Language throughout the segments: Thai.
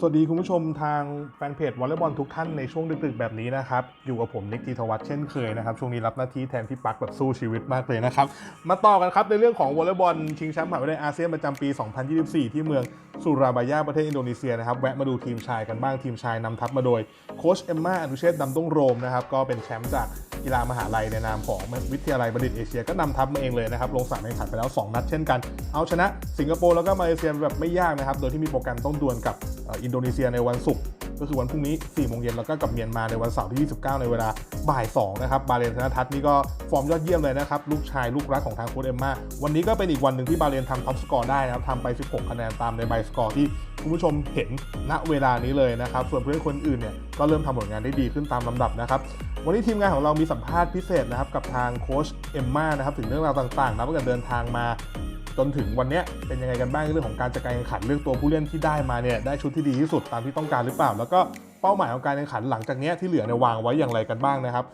สวัสดีคุณผู้ชมทางแฟนเพจวอลเลย์บอลทุกท่านในช่วงดึกๆแบบนี้นะครับ อยู่กับผมนิกกีทวัฒน์เช่นเคยนะครับ ช่วงนี้รับหน้าที่แทนพี่ปักแบบสู้ชีวิตมากเลยนะครับ มาต่อกันครับในเรื่องของวอลเลย์บอลชิงแชมป์มหาวิทยาลัยอาเซียนประจำปี 2024 ที่เมืองสุราบายาประเทศอินโดนีเซียนะครับ แวะมาดูทีมชายกันบ้างทีมชายนำทัพมาโดยโค้ชเอมมาอนุเชษดำต้งโรมนะครับก็เป็นแชมป์จากกีฬามหาลัยในนามของวิทยาลัยบัณฑิตเอเชียก็นำทัพมาเองเลยนะครับลงสนามแข่งขันไปแล้ว 2 นัดเช่นกัน เอาชนะสิงคโปร์แล้วก็มาเลเซียแบบไม่ยากนะครับโดยที่มีโปรแกรมต้องดวลกับอินโดนีเซียในวันศุกร์ก็คือวันพรุ่งนี้4โมงเย็นแล้วก็กับเมียนมาในวันเสาร์ที่ 29 ในเวลาบ่าย 2 นะครับ บาเลนธนทัศน์นี่ก็ฟอร์มยอดเยี่ยมเลยนะครับ ลูกชายลูกรักของทางโค้ชเอมมาวันนี้ก็เป็นอีกวันหนึ่งที่บาเลนทำท็อปสกอร์ได้นะครับทำไป 16 คะแนนตามในใบสกอร์ที่คุณผู้ชมเห็นณเวลานี้เลยนะครับส่วนเพื่อนคนอื่นเนี่ยก็เริ่มทำผลงานได้ดีขึ้นตามลำดับนะครับวันนี้ทีมงานของเรามีสัมภาษณ์พิเศษนะครับกับทางโค้ชเอมมานะครับถึงเรื่องราวต่างๆนับตั้งแต่เดินทางมา จนถึงวันนี้เป็นยังไงกันบ้างเรื่องของการจัดการแข่งขันเรื่องตัวผู้เล่นที่ได้มาเนี่ยได้ชุดที่ดีที่สุดตามที่ต้องการหรือเปล่า แล้วก็เป้าหมายของการแข่งขันหลังจากนี้ที่เหลือเนี่ยวางไว้อย่างไรกันบ้างนะครับ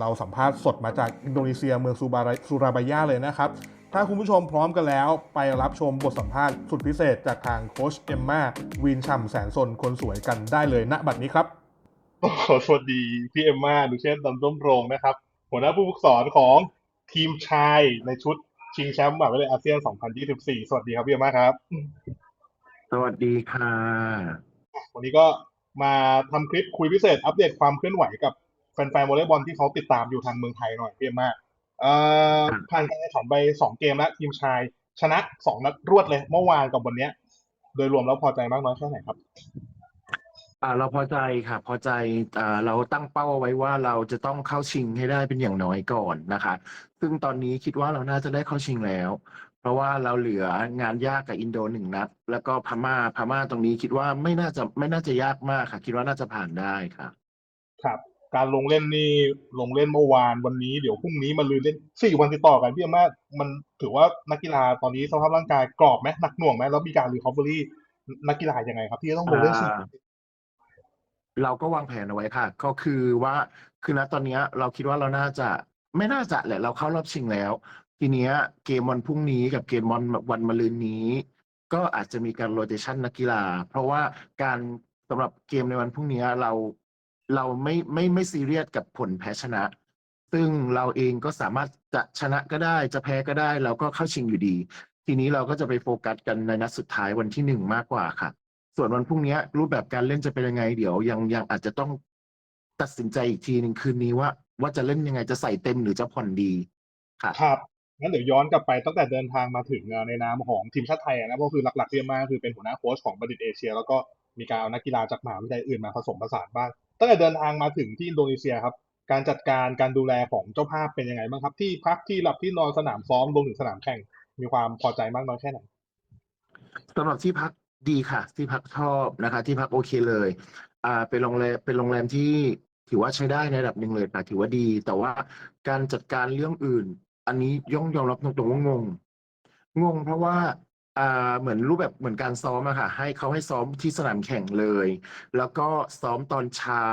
เราสัมภาษณ์สดมาจากอินโดนีเซียเมืองซูบาราซูราบายาเลยนะครับถ้าคุณผู้ชมพร้อมกันแล้วไปรับชมบทสัมภาษณ์สุดพิเศษจากทางโคชเอมมาวีนชัมแสนสนคนสวยกันได้เลยณบัดนี้ครับสวัสดีพี่เอมมาดูเช่นดำต้มโรงนะครับ หัวหน้าผู้ฝึกสอนของทีมชายในชุด ชิงแชมป์มหาวิทยาลัยอาเซียน 2024 สวัสดีครับพี่เอมมาครับ สวัสดีค่ะ วันนี้ก็มาทำคลิปคุยพิเศษอัปเดตความเคลื่อนไหวกับแฟนๆวอลเลย์บอลที่เขาติดตามอยู่ทางเมืองไทยหน่อยพี่เอมมาเอ่อผ่านการแข่งขันไปสองเกมแล้วทีมชาย ชนะสองนัดรวดเลย เมื่อวานกับวันเนี้ยโดยรวมแล้วพอใจมากน้อยแค่ไหนครับ อ่า เราพอใจค่ะ พอใจ อ่า เราตั้งเป้าเอาไว้ว่า เราจะต้องเข้าชิงให้ได้เป็นอย่างน้อยก่อนนะคะ ซึ่งตอนนี้คิดว่า เราน่าจะได้เข้าชิงแล้ว เพราะว่าเราเหลืองานยากกับอินโดหนึ่งนัด แล้วก็พม่า พม่าตรงนี้คิดว่าไม่น่าจะ ไม่น่าจะยากมากค่ะ คิดว่าน่าจะผ่านได้ค่ะ ครับ การลงเล่นนี่ลงเล่นเมื่อวานวันนี้เดี๋ยวพรุ่งนี้มาลืนเล่นสี่วันติดต่อกันพี่อำนาจมันถือว่านักกีฬาตอนนี้สภาพร่างกายกรอบไหมหนักหน่วงไหมแล้วมีการรีคอเวอรี่นักกีฬายังไงครับ ที่จะต้องลงเล่นสี่อ่า เราก็วางแผนเอาไว้ค่ะ ก็คือว่าคือณตอนเนี้ยเราคิดว่าเราน่าจะไม่น่าจะแหละเราเข้ารอบชิงแล้ว ทีเนี้ยเกมวันพรุ่งนี้กับเกมวันวันมะรืนนี้ ก็อาจจะมีการโรเตชันนักกีฬา เพราะว่าการสำหรับเกมในวันพรุ่งนี้เราเราไม่ไม่ไม่ซีเรียสกับผลแพ้ชนะ ซึ่งเราเองก็สามารถจะชนะก็ได้จะแพ้ก็ได้ เราก็เข้าชิงอยู่ดี ทีนี้เราก็จะไปโฟกัสกันในนัดสุดท้ายวันที่หนึ่งมากกว่าค่ะ ส่วนวันพรุ่งนี้รูปแบบการเล่นจะเป็นยังไง เดี๋ยวยังยังอาจจะต้องตัดสินใจอีกทีหนึ่งคืนนี้ว่า ว่าจะเล่นยังไงจะใส่เต็มหรือจะผ่อนดีค่ะครับงั้นเดี๋ยวย้อนกลับไปตั้งแต่เดินทางมาถึงในนามของทีมชาติไทยอะนะก็คือหลักๆพี่อำนาจคือเป็นหัวหน้าโค้ชของบัณฑิตเอเชีย แล้วก็มีการเอานักกีฬาจากมหาวิทยาลัยอื่นมาผสมผสานบ้างตั้งแต่เดินทางมาถึงที่อินโดนีเซียครับ การจัดการการดูแลของเจ้าภาพเป็นยังไงบ้างครับ ที่พักที่หลับที่นอนสนามซ้อมรวมถึงสนามแข่งมีความพอใจมากน้อยแค่ไหนสำหรับที่พัก ดีค่ะ ที่พักชอบนะคะ ที่พักโอเคเลย อ่า เป็นโรงแรมเป็นโรงแรมที่ถือว่าใช้ได้ในระดับหนึ่งเลยค่ะถือว่าดี แต่ว่าการจัดการเรื่องอื่น อันนี้ย่อมยอมรับตรงๆว่างง งงเพราะว่าอ่าเหมือนรูปแบบเหมือนการซ้อมอะค่ะ ให้เขาให้ซ้อมที่สนามแข่งเลย แล้วก็ซ้อมตอนเช้า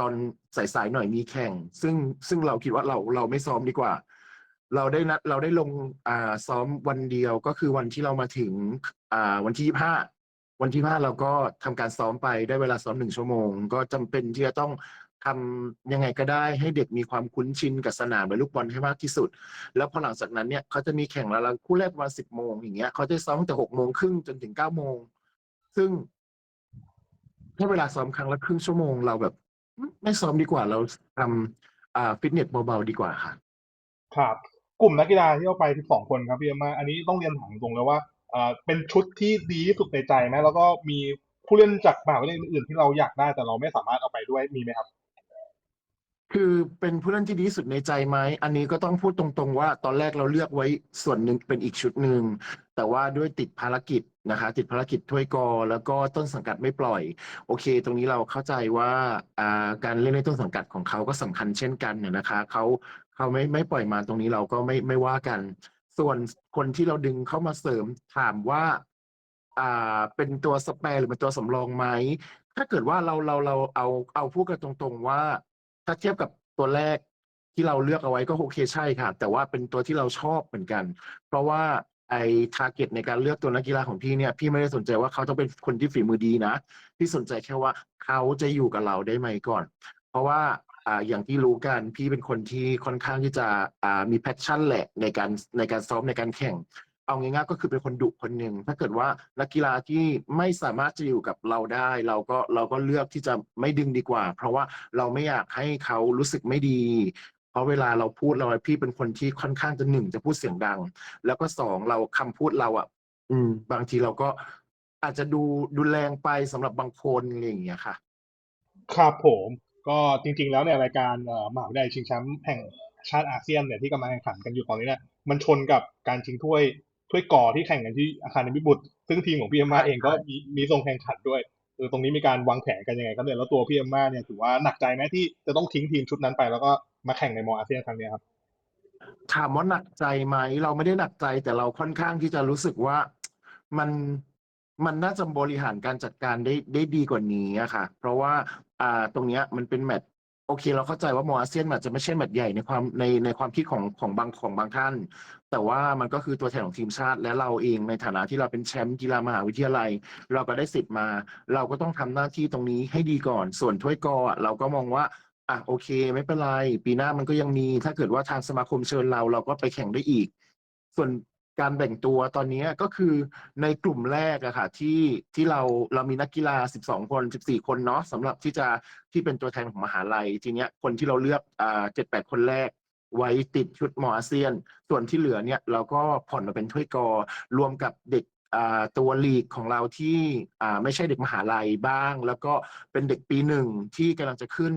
ตอนสายๆหน่อยมีแข่ง ซึ่งซึ่งเราคิดว่าเราเราไม่ซ้อมดีกว่า เราได้นัดเราได้ลงอ่าซ้อมวันเดียวก็คือวันที่เรามาถึงอ่าวันที่ยี่ห้า วันที่ห้าเราก็ทำการซ้อมไปได้เวลาซ้อมหนึ่งชั่วโมง ก็จำเป็นที่จะต้องทำยังไงก็ได้ให้เด็กมีความคุ้นชินกับสนามและลูกบอลให้มากที่สุด แล้วพอหลังจากนั้นเนี่ยเขาจะมีแข่งแล้วเราคู่แรกประมาณสิบโมงอย่างเงี้ยเขาจะซ้อมตั้งแต่หกโมงครึ่งจนถึงเก้าโมงซึ่งถ้าเวลาซ้อมครั้งละครึ่งชั่วโมงเราแบบ ไม่ซ้อมดีกว่าเราทำอ่าฟิตเนสเบาๆดีกว่าค่ะ ครับ กลุ่มนักกีฬาที่เอาไป12คนครับพี่อำนาอันนี้ต้องเรียนถามตรงๆเลยว่าอ่า เป็นชุดที่ดีที่สุดในใจไหมแล้วก็มีผู้เล่นจากมหาวิทยาลัยอื่นที่เราอยากได้แต่เราไม่สามารถเอาไปด้วยมีไหมครับ คือเป็นผู้เล่นที่ดีที่สุดในใจไหมอันนี้ก็ต้องพูดตรงๆว่า ตอนแรกเราเลือกไว้ส่วนหนึ่งเป็นอีกชุดหนึ่งแต่ว่าด้วยติดภารกิจนะคะติดภารกิจถ้วยกอ แล้วก็ต้นสังกัดไม่ปล่อย โอเค ตรงนี้เราเข้าใจว่าอ่าการเล่นในต้นสังกัดของเขาก็สำคัญเช่นกันเนี่ยนะคะเขาเขาไม่ไม่ปล่อยมาตรงนี้เราก็ไม่ไม่ว่ากัน ส่วนคนที่เราดึงเข้ามาเสริมถามว่า อ่า เป็นตัวสแปร์หรือเป็นตัวสำรองไหม ถ้าเกิดว่าเราเราเราเอาเอาพูดกันตรงๆว่า ถ้าเทียบกับตัวแรกที่เราเลือกเอาไว้ก็โอเคใช่ค่ะ แต่ว่าเป็นตัวที่เราชอบเหมือนกัน เพราะว่าไอ้ทาร์เก็ตในการเลือกตัวนักกีฬาของพี่เนี่ย พี่ไม่ได้สนใจว่าเขาต้องเป็นคนที่ฝีมือดีนะ พี่สนใจแค่ว่าเขาจะอยู่กับเราได้ไหมก่อน เพราะว่า อ่าอย่างที่รู้กันพี่เป็นคนที่ค่อนข้างที่จะอ่ามีแพชชั่นแหละในการในการซ้อมในการแข่ง เอาง่ายๆก็คือเป็นคนดุคนหนึ่งถ้าเกิดว่านักกีฬาที่ไม่สามารถจะอยู่กับเราได้ เราก็เราก็เลือกที่จะไม่ดึงดีกว่า เพราะว่าเราไม่อยากให้เขารู้สึกไม่ดีเพราะเวลาเราพูดเราพี่เป็นคนที่ค่อนข้างจะหนึ่งจะพูดเสียงดัง แล้วก็สองเราคำพูดเราอะ อืม บางทีเราก็อาจจะดูดูแรงไปสำหรับบางคนอะไรอย่างเงี้ยค่ะ ครับผม ก็จริงๆแล้วเนี่ยรายการเอ่อมหาวิทยาลัยชิงแชมป์แห่งชาติอาเซียนเนี่ยที่กำลังแข่งขันกันอยู่ตอนนี้เนี่ยมันชนกับการชิงถ้วยถ้วยก่อที่แข่งกันที่อาคารนิมิบุตรซึ่งทีมของพี่เอ็มมาใช่เองก็ใช่มีมีส่งแข่งขันด้วยเออตรงนี้มีการวางแผนกันยังไงครับเนี่ยแล้วตัวพี่เอ็มมาเนี่ยถือว่าหนักใจไหมที่จะต้องทิ้งทีมชุดนั้นไป แล้วก็มาแข่งในมออาเซียนครั้งเนี้ยครับถามว่าหนักใจไหมเราไม่ได้หนักใจแต่เราค่อนข้างที่จะรู้สึกว่ามันมันน่าจะบริหารการจัดการได้ได้ดีกว่านี้อะค่ะ เพราะว่า อ่าตรงเนี้ยมันเป็นแมตช์โอเค เราเข้าใจว่ามออาเซียนอาจจะไม่ใช่แมตช์ใหญ่ในความในในความคิดของของบางของบางท่าน แต่ว่ามันก็คือตัวแทนของทีมชาติ และเราเองในฐานะที่เราเป็นแชมป์กีฬามหาวิทยาลัย เราก็ได้สิทธิ์มา เราก็ต้องทำหน้าที่ตรงนี้ให้ดีก่อน ส่วนถ้วยกอเราก็มองว่าอะโอเค ไม่เป็นไร ปีหน้ามันก็ยังมี ถ้าเกิดว่าทางสมาคมเชิญเรา เราก็ไปแข่งได้อีก ส่วน การแบ่งตัวตอนนี้ก็คือในกลุ่มแรกอะค่ะที่ที่เราเรามีนักกีฬา 12 คน 14 คนเนาะสำหรับที่จะที่เป็นตัวแทนของมหาลัย ทีเนี้ยคนที่เราเลือกอ่า7-8คนแรก ไว้ติดชุดมออาเซียน ส่วนที่เหลือเนี่ยเราก็ผ่อนมาเป็นถ้วยกอรวมกับเด็ก ตัวลีกของเราที่ไม่ใช่เด็กมหาลัยบ้าง แล้วก็เป็นเด็กปีหนึ่งที่กำลังจะขึ้น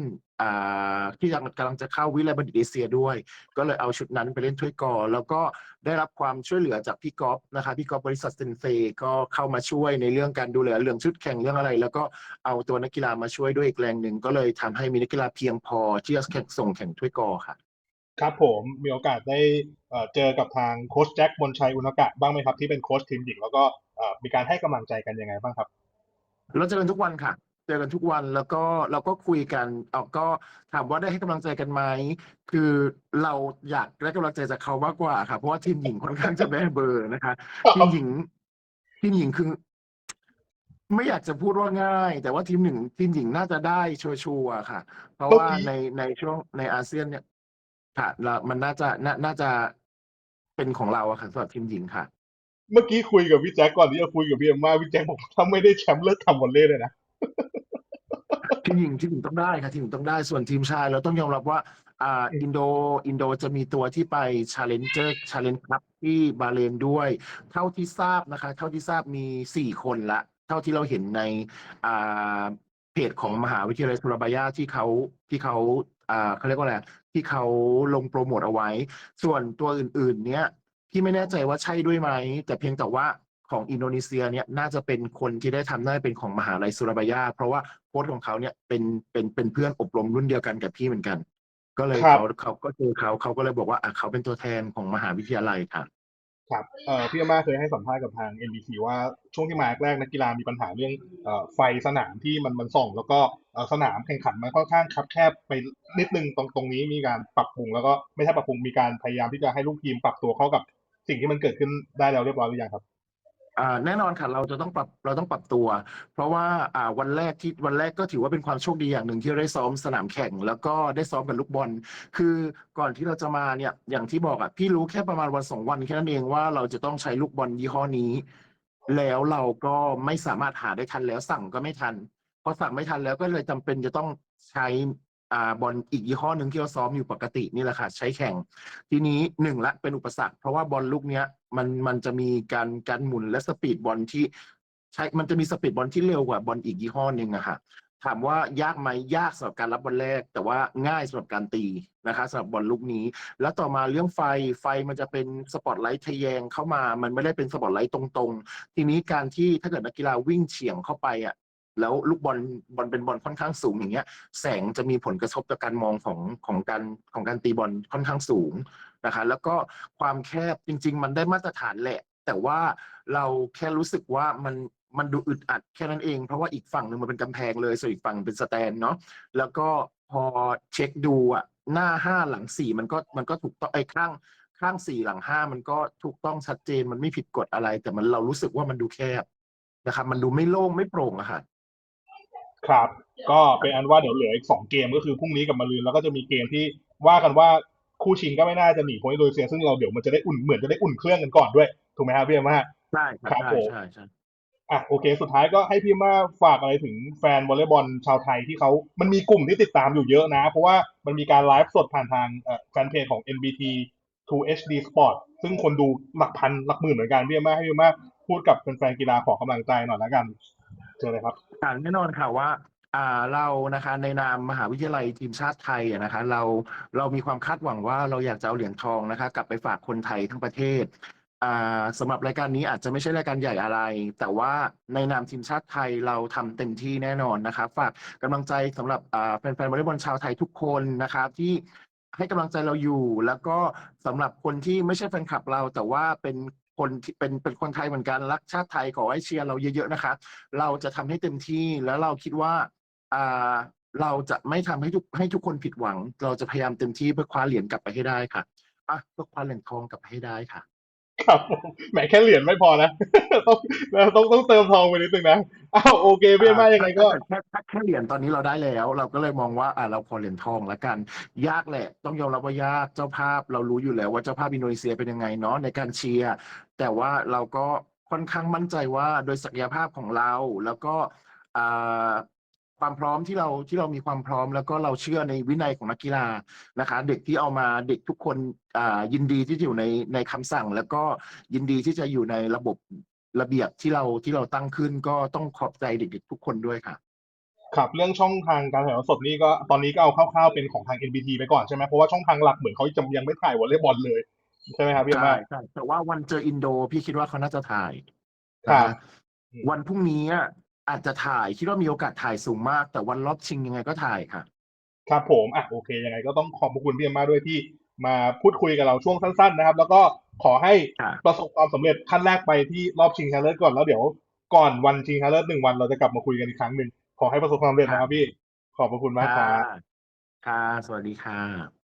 ที่กำลังจะเข้าวิทยาลัยบัณฑิตเอเชียด้วย ก็เลยเอาชุดนั้นไปเล่นถ้วยกอ แล้วก็ได้รับความช่วยเหลือจากพี่ก๊อฟนะคะพี่ก๊อฟบริษัทเซนเซก็เข้ามาช่วยในเรื่องการดูแลเรื่องชุดแข่งเรื่องอะไร แล้วก็เอาตัวนักกีฬามาช่วยด้วยอีกแรงหนึ่งก็เลยทำให้มีนักกีฬาเพียงพอที่จะแข่งส่งแข่งถ้วยกอค่ะ ครับผมมีโอกาสได้เจอกับทางโค้ชแจ็คมนชัยอุณกะบ้างไหมครับที่เป็นโค้ชทีมหญิงแล้วก็มีการให้กำลังใจกันยังไงบ้างครับ เราเจอกันทุกวันค่ะ เจอกันทุกวันแล้วก็เราก็คุยกันเอาก็ถามว่าได้ให้กำลังใจกันไหมคือเราอยากได้กำลังใจจากเขามากกว่าค่ะ เพราะว่าทีมหญิงค่อนข้างจะแบ้เบอร์นะคะทีมหญิงทีมหญิงคือไม่อยากจะพูดว่าง่าย แต่ว่าทีมหนึ่งทีมหญิงน่าจะได้ชัวร์ๆค่ะ เพราะว่าในในช่วงในอาเซียนเนี่ย ค่ะเรามันน่าจะ น่า น่าจะเป็นของเราอะค่ะสำหรับทีมหญิงค่ะ เมื่อกี้คุยกับพี่แจ็คก่อนที่จะคุยกับพี่เอ็มมาพี่แจ็คบอกว่าถ้าไม่ได้แชมป์เลิกทำวอลเล่เลยนะทีมหญิงทีมหญิงต้องได้ค่ะทีมหญิงต้องได้ส่วนทีมชายเราต้องยอมรับว่าอ่าอินโดอินโดจะมีตัวที่ไป Challenger Challenge Cup ที่บาเลนด้วย เท่าที่ทราบนะคะ เท่าที่ทราบมีสี่คนละ เท่าที่เราเห็นในอ่าเพจของมหาวิทยาลัยสุรบายาที่เขาที่เขาอ่าเขาเรียกว่าอะไรที่เขาลงโปรโมทเอาไว้ ส่วนตัวอื่น ๆ เนี้ยพี่ไม่แน่ใจว่าใช่ด้วยไหม แต่เพียงแต่ว่าของอินโดนีเซียเนี่ยน่าจะเป็นคนที่ได้ทำได้เป็นของมหาลัยสุรบายา เพราะว่าโค้ชของเขาเนี่ยเป็นเป็นเป็นเพื่อนอบรมรุ่นเดียวกันกับพี่เหมือนกัน ก็เลยครับเขาเขาก็เจอเขาเขาก็เลยบอกว่าอะเขาเป็นตัวแทนของมหาวิทยาลัยค่ะ ครับเอ่อพี่เอ็มมาเคยให้สัมภาษณ์กับทาง NBC ว่าช่วงที่มาแรกๆนักกีฬามีปัญหาเรื่องเอ่อไฟสนามที่มันมันส่อง แล้วก็เอ่อสนามแข่งขันมันค่อนข้างคับแคบไปนิดนึงตรงตรงนี้มีการปรับปรุง แล้วก็ไม่ใช่ปรับปรุงมีการพยายามที่จะให้ลูกทีมปรับตัวเข้ากับสิ่งที่มันเกิดขึ้นได้แล้วเรียบร้อยหรือยังครับอ่า แน่นอนค่ะเราจะต้องปรับเราต้องปรับตัว เพราะว่าวันแรกที่วันแรกก็ถือว่าเป็นความโชคดีอย่างหนึ่งที่ได้ซ้อมสนามแข่ง แล้วก็ได้ซ้อมกับลูกบอล คือก่อนที่เราจะมาเนี่ยอย่างที่บอกอะพี่รู้แค่ประมาณวันสองวันแค่นั้นเองว่าเราจะต้องใช้ลูกบอลยี่ห้อนี้ แล้วเราก็ไม่สามารถหาได้ทันแล้วสั่งก็ไม่ทันพอสั่งไม่ทันแล้วก็เลยจำเป็นจะต้องใช้ อ่าบอลอีกยี่ห้อหนึ่งที่เราซ้อมอยู่ปกตินี่แหละค่ะ ใช้แข่ง ทีนี้หนึ่งละเป็นอุปสรรค เพราะว่าบอลลูกเนี้ยมันมันจะมีการการหมุนและสปีดบอลที่ใช้มันจะมีสปีดบอลที่เร็วกว่าบอลอีกยี่ห้อหนึ่งอะค่ะถามว่ายากไหมยากสำหรับการรับบอลแรก แต่ว่าง่ายสำหรับการตีนะคะสำหรับบอลลูกนี้ แล้วต่อมาเรื่องไฟไฟมันจะเป็นสปอตไลท์ทะแยงเข้ามา มันไม่ได้เป็นสปอตไลท์ตรงๆ ทีนี้การที่ถ้าเกิดนักกีฬาวิ่งเฉียงเข้าไปอะ แล้วลูกบอลบอลเป็นบอลค่อนข้างสูงอย่างเงี้ย แสงจะมีผลกระทบต่อการมองของของการของการตีบอลค่อนข้างสูงนะคะ แล้วก็ความแคบจริง ๆ มันได้มาตรฐานแหละ แต่ว่าเราแค่รู้สึกว่ามันมันดูอึดอัดแค่นั้นเอง เพราะว่าอีกฝั่งหนึ่งมันเป็นกำแพงเลยส่วนอีกฝั่งเป็นสแตนเนาะแล้วก็พอเช็คดูอะหน้าห้าหลังสี่มันก็มันก็ถูกต้องไอ้ข้างข้างสี่หลังห้ามันก็ถูกต้องชัดเจนมันไม่ผิดกฎอะไร แต่มันเรารู้สึกว่ามันดูแคบนะครับมันดูไม่โล่งไม่โปร่งอะค่ะ ครับ ก็เป็นอันว่าเดี๋ยวเหลืออีกสองเกมก็คือพรุ่งนี้กับมะรืนแล้วก็จะมีเกมที่ว่ากันว่าคู่ชิงก็ไม่น่าจะหนีพ้นอินโดนีเซียซึ่งเราเดี๋ยวมันจะได้อุ่นเหมือนจะได้อุ่นเครื่องกันก่อนด้วยถูกไหมครับพี่เอ็มมาใช่ครับครับใช่ผมใช่ใช่อะโอเค สุดท้ายก็ให้พี่มาฝากอะไรถึงแฟนวอลเลย์บอลชาวไทยที่เขามันมีกลุ่มที่ติดตามอยู่เยอะนะ เพราะว่ามันมีการไลฟ์สดผ่านทางเอ่อแฟนเพจของ NBT 2 HD Sport ซึ่งคนดูหลักพันหลักหมื่นเหมือนกันพี่เอ็มมาให้พี่มาพูดกับแฟนๆกีฬาขอกำลังใจหน่อยละกัน เชิญเลยครับค่ะแน่นอนค่ะว่าอ่าเรานะคะในนามมหาวิทยาลัยทีมชาติไทยอะนะคะเราเรามีความคาดหวังว่าเราอยากจะเอาเหรียญทองนะคะ กลับไปฝากคนไทยทั้งประเทศอ่าสำหรับรายการนี้อาจจะไม่ใช่รายการใหญ่อะไร แต่ว่าในนามทีมชาติไทยเราทำเต็มที่แน่นอนนะคะฝากกำลังใจสำหรับอ่าแฟนๆวอลเลย์บอลชาวไทยทุกคนนะครับที่ให้กำลังใจเราอยู่ แล้วก็สำหรับคนที่ไม่ใช่แฟนคลับเรา แต่ว่าเป็น คนที่เป็นเป็นคนไทยเหมือนกันรักชาติไทยขอให้เชียร์เราเยอะๆนะคะ เราจะทำให้เต็มที่แล้วเราคิดว่าอ่าเราจะไม่ทำให้ทุกให้ทุกคนผิดหวัง เราจะพยายามเต็มที่เพื่อคว้าเหรียญกลับไปให้ได้ค่ะอะเพื่อคว้าเหรียญทองกลับไปให้ได้ค่ะ ครับผมแหมแค่เหรียญไม่พอนะต้องต้องต้องเติมทองไปนิดนึงนะอ้าวโอเคพี่เอ็มมายังไงก็แค่แค่แค่เหรียญตอนนี้เราได้แล้ว เราก็เลยมองว่าอ่าเราพอเหรียญทองละกัน ยากแหละ ต้องยอมรับว่ายากเจ้าภาพ เรารู้อยู่แล้วว่าเจ้าภาพอินโดนีเซียเป็นยังไงเนาะในการเชียร์แต่ว่าเราก็ค่อนข้างมั่นใจว่าโดยศักยภาพของเราแล้วก็อ่า ความพร้อมที่เราที่เรามีความพร้อม แล้วก็เราเชื่อในวินัยของนักกีฬานะคะ เด็กที่เอามาเด็กทุกคนอ่ายินดีที่จะอยู่ในในคำสั่ง แล้วก็ยินดีที่จะอยู่ในระบบระเบียบที่เราที่เราตั้งขึ้นก็ต้องขอบใจเด็กๆทุกคนด้วยค่ะ ครับเรื่องช่องทางการถ่ายทอดสดนี่ก็ตอนนี้ก็เอาคร่าวๆเป็นของทาง NBT ไปก่อนใช่ไหมเพราะว่าช่องทางหลักเหมือนเขาจะยังไม่ถ่ายวอลเลย์บอลเลยใช่ไหมครับพี่เอ็มใช่มาใช่แต่ว่าวันเจออินโด พี่คิดว่าเขาน่าจะถ่ายครับนะฮะวันพรุ่งนี้ อะอาจจะถ่ายคิดว่ามีโอกาสถ่ายสูงมาก แต่วันรอบชิงยังไงก็ถ่ายค่ะ ครับผมอะโอเคยังไงก็ต้องขอบพระคุณพี่เอ็มมาด้วยที่มาพูดคุยกับเราช่วงสั้น ๆ นะครับ แล้วก็ขอให้ค่ะประสบความสำเร็จขั้นแรกไปที่รอบชิงชนะเลิศก่อนแล้วเดี๋ยวก่อนวันชิงชนะเลิศหนึ่งวันเราจะกลับมาคุยกันอีกครั้งหนึ่งขอให้ประสบความสำเร็จนะครับพี่ขอบพระคุณมากครับค่ะ สวัสดีค่ะ